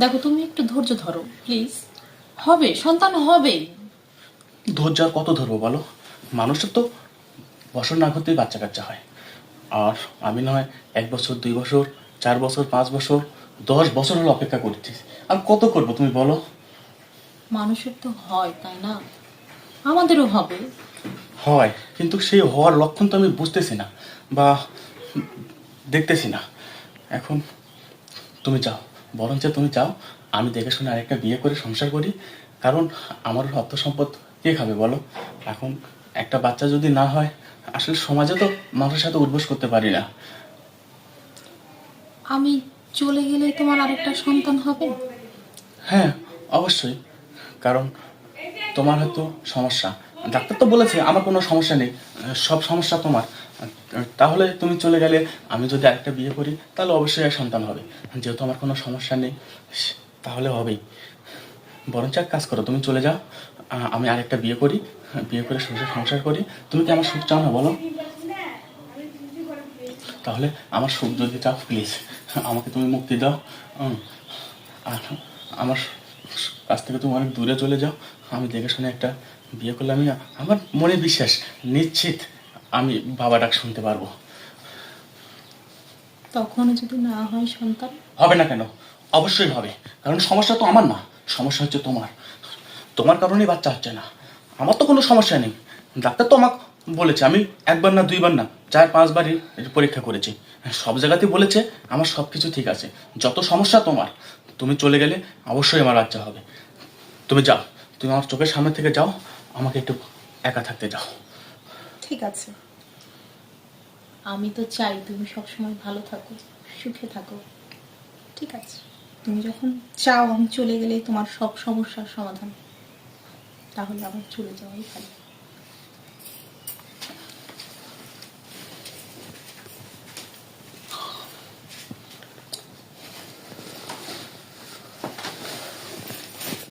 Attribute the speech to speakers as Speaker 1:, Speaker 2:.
Speaker 1: দেখো তুমি একটু ধৈর্য ধরো প্লিজ হবে সন্তান হবে
Speaker 2: ধৈর্য আর কত ধরবো বলো? মানুষের তো বছর না করতেই বাচ্চা কাচ্চা হয়। আর আমি নয় এক বছর দুই বছর চার বছর পাঁচ বছর দশ বছর হলো অপেক্ষা করছি। আর কত করব তুমি বলো?
Speaker 1: মানুষের তো হয় তাই না? আমাদেরও হবে।
Speaker 2: হয় কিন্তু সেই হওয়ার লক্ষণ তো আমি বুঝতেছি না বা দেখতেছি না। এখন তুমি যাও। বরঞ্চ তুমি চাও আমি দেখে শুনে আরেকটা বিয়ে করে সংসার করি। কারণ আমার অর্থ সম্পদ কে খাবে বলো? এখন একটা বাচ্চা যদি না হয় আসলে সমাজে তো মানুষের সাথে উদ্বোস করতে পারি না।
Speaker 1: আমি চলে গেলে তোমার আরেকটা সন্তান হবে?
Speaker 2: হ্যাঁ অবশ্যই। কারণ তোমার হয়তো সমস্যা। ডাক্তার তো বলেছে আমার কোনো সমস্যা নেই। সব সমস্যা তোমার। তাহলে তুমি চলে গেলে আমি যদি আরেকটা বিয়ে করি, তাহলে অবশ্যই এক সন্তান হবে। যেহেতু আমার কোনো সমস্যা নেই তাহলে হবেই। বরঞ্চ এক কাজ করো, তুমি চলে যাও আমি আরেকটা বিয়ে করি বিয়ে করে সংসার সংসার করি। তুমি কি আমার সুখ চাও না, বলো? তাহলে আমার সুখ যদি চাও প্লিজ আমাকে তুমি মুক্তি দাও। আর আমার কাছ থেকে তুমি অনেক দূরে চলে যাও। আমি দেখে শুনে একটা বিয়ে করলে আমি আমার মনে বিশ্বাস নিশ্চিত আমি বাবা ডাক শুনতে পারব।
Speaker 1: তখন যদি না হয় সন্তান?
Speaker 2: হবে না কেন? অবশ্যই হবে। কারণ সমস্যা তো আমার না। সমস্যা হচ্ছে তোমার। তোমার কারণেই বাচ্চা হচ্ছে না। আমার তো কোনো সমস্যা নেই। ডাক্তার তো আমাকে বলেছে আমি একবার না দুইবার না চার পাঁচবারই পরীক্ষা করেছি। সব জায়গাতেই বলেছে আমার সব কিছু ঠিক আছে। যত সমস্যা তোমার তুমি চলে গেলে অবশ্যই আমার বাচ্চা হবে। তুমি যাও। তুমি আমার চোখের সামনে থেকে যাও। আমাকে একটু একা থাকতে যাও
Speaker 1: ঠিক আছে। আমি তো চাই তুমি সবসময় ভালো থাকো, সুখে থাকো। ঠিক আছে। তুমি যখন চাও আমি চলে গেলে তোমার সব সমস্যার সমাধান। তাহলে আমার চলে যাওয়াই ভালো।